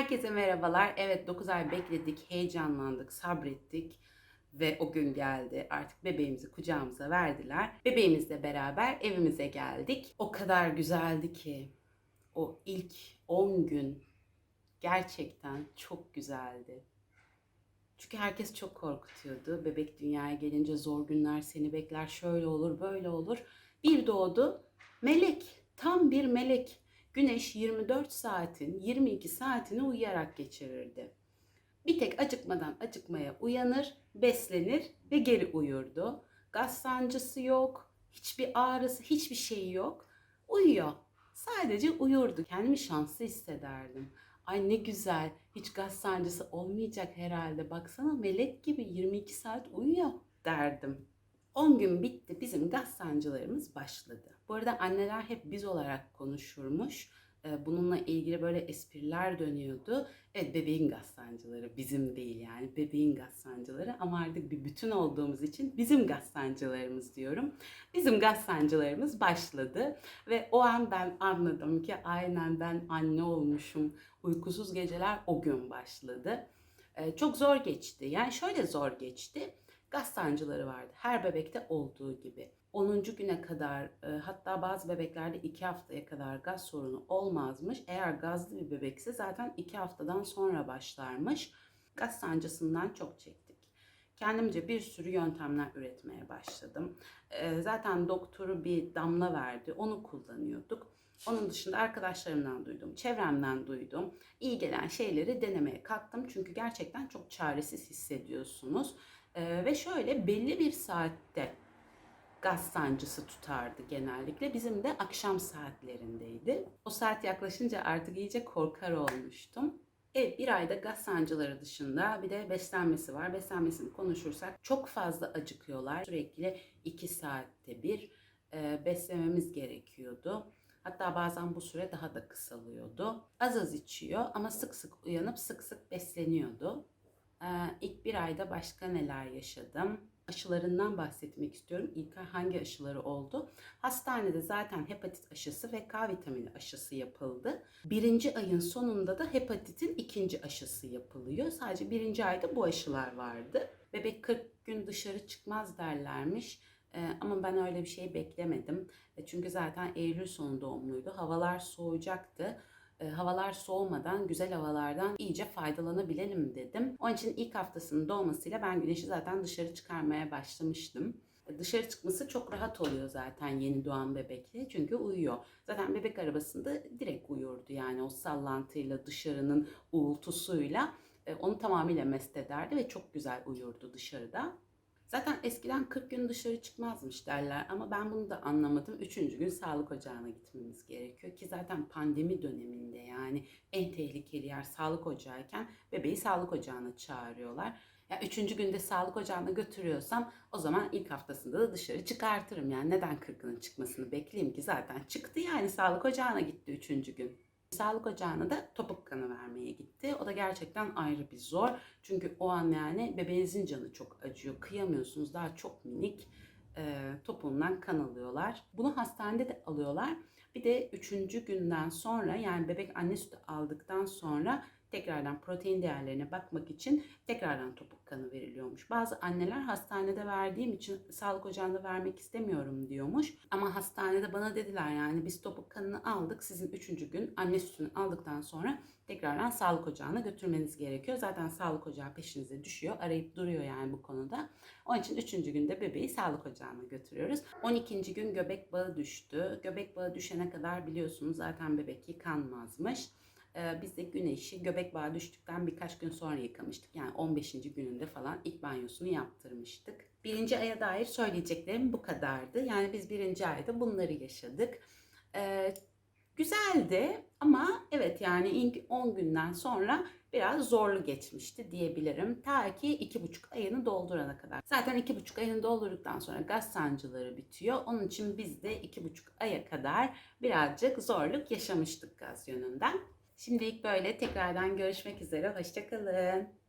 Herkese merhabalar. Evet 9 ay bekledik, heyecanlandık, sabrettik ve o gün geldi. Artık bebeğimizi kucağımıza verdiler. Bebeğimizle beraber evimize geldik. O kadar güzeldi ki o ilk 10 gün gerçekten çok güzeldi. Çünkü herkes çok korkutuyordu. Bebek dünyaya gelince zor günler seni bekler, şöyle olur, böyle olur. Bir doğdu, melek, tam bir melek. Güneş 24 saatin 22 saatini uyuyarak geçirirdi. Bir tek acıkmadan acıkmaya uyanır, beslenir ve geri uyurdu. Gaz sancısı yok, hiçbir ağrısı, hiçbir şey yok. Uyuyor. Sadece uyurdu. Kendimi şanslı hissederdim. Ay ne güzel. Hiç gaz sancısı olmayacak herhalde. Baksana melek gibi 22 saat uyuyor derdim. 10 gün bitti. Bizim gaz sancılarımız başladı. Bu arada anneler hep biz olarak konuşurmuş. Ee, Bununla ilgili böyle espriler dönüyordu. Evet bebeğin gaz sancıları bizim değil yani bebeğin gaz sancıları ama artık bir bütün olduğumuz için bizim gaz sancılarımız diyorum. Bizim gaz sancılarımız başladı ve o an ben anladım ki aynen ben anne olmuşum. Uykusuz geceler o gün başladı. Ee, Çok zor geçti. Yani şöyle zor geçti. Gaz sancıları vardı. Her bebekte olduğu gibi. 10. güne kadar e, hatta bazı bebeklerde 2 haftaya kadar gaz sorunu olmazmış. Eğer gazlı bir bebekse zaten 2 haftadan sonra başlarmış. Gaz sancısından çok çektik. Kendimce bir sürü yöntemler üretmeye başladım. E, Zaten doktoru bir damla verdi. Onu kullanıyorduk. Onun dışında arkadaşlarımdan duydum, çevremden duydum. İyi gelen şeyleri denemeye kalktım. Çünkü gerçekten çok çaresiz hissediyorsunuz. Ee, ve şöyle belli bir saatte gaz sancısı tutardı genellikle. Bizim de akşam saatlerindeydi. O saat yaklaşınca artık iyice korkar olmuştum. Evet bir ayda gaz sancıları dışında bir de beslenmesi var. Beslenmesini konuşursak çok fazla acıkıyorlar. Sürekli 2 saatte bir e, beslememiz gerekiyordu. Hatta bazen bu süre daha da kısalıyordu. Az az içiyor ama sık sık uyanıp sık sık besleniyordu. Ee, ilk bir ayda başka neler yaşadım? Aşılarından bahsetmek istiyorum. İlk ay hangi aşıları oldu? Hastanede zaten hepatit aşısı ve K vitamini aşısı yapıldı. Birinci ayın sonunda da hepatitin ikinci aşısı yapılıyor. Sadece birinci ayda bu aşılar vardı. Bebek 40 gün dışarı çıkmaz derlermiş. Ee, ama ben öyle bir şey beklemedim. E, Çünkü zaten Eylül sonu doğumluydu. Havalar soğuyacaktı e, havalar soğumadan, güzel havalardan iyice faydalanabilelim dedim. Onun için ilk haftasının doğmasıyla ben güneşi zaten dışarı çıkarmaya başlamıştım. E, Dışarı çıkması çok rahat oluyor zaten yeni doğan bebekle çünkü uyuyor. Zaten bebek arabasında direkt uyurdu yani o sallantıyla dışarının uğultusuyla e, onu tamamıyla mest ederdi ve çok güzel uyurdu dışarıda. Zaten eskiden 40 gün dışarı çıkmazmış derler ama ben bunu da anlamadım. Üçüncü gün sağlık ocağına gitmemiz gerekiyor ki zaten pandemi döneminde yani en tehlikeli yer sağlık ocağıyken bebeği sağlık ocağına çağırıyorlar. Ya üçüncü günde sağlık ocağına götürüyorsam o zaman ilk haftasında da dışarı çıkartırım. Yani neden 40'ının çıkmasını bekleyeyim ki zaten çıktı yani sağlık ocağına gitti üçüncü gün. Sağlık ocağına da topuk kanı vermeye gitti. O da gerçekten ayrı bir zor. Çünkü o an yani bebeğinizin canı çok acıyor. Kıyamıyorsunuz daha çok minik e, topuğundan kan alıyorlar. Bunu hastanede de alıyorlar. Bir de üçüncü günden sonra yani bebek anne sütü aldıktan sonra tekrardan protein değerlerine bakmak için tekrardan topuk kanı veriliyormuş. Bazı anneler hastanede verdiğim için sağlık ocağında vermek istemiyorum diyormuş. Ama hastanede bana dediler yani biz topuk kanını aldık. Sizin üçüncü gün anne sütünü aldıktan sonra tekrardan sağlık ocağına götürmeniz gerekiyor. Zaten sağlık ocağı peşinize düşüyor. Arayıp duruyor yani bu konuda. Onun için üçüncü günde bebeği sağlık ocağına götürüyoruz. 12. gün göbek bağı düştü. Göbek bağı düşene kadar biliyorsunuz zaten bebek yıkanmazmış. Ee, Biz de güneşi göbek bağı düştükten birkaç gün sonra yıkamıştık. Yani 15. gününde falan ilk banyosunu yaptırmıştık. Birinci aya dair söyleyeceklerim bu kadardı. Yani biz birinci ayda bunları yaşadık. Ee, güzeldi ama evet yani ilk 10 günden sonra biraz zorlu geçmişti diyebilirim. Ta ki iki buçuk ayını doldurana kadar. Zaten iki buçuk ayını doldurduktan sonra gaz sancıları bitiyor. Onun için biz de iki buçuk aya kadar birazcık zorluk yaşamıştık gaz yönünden. Şimdilik böyle tekrardan görüşmek üzere. Hoşçakalın.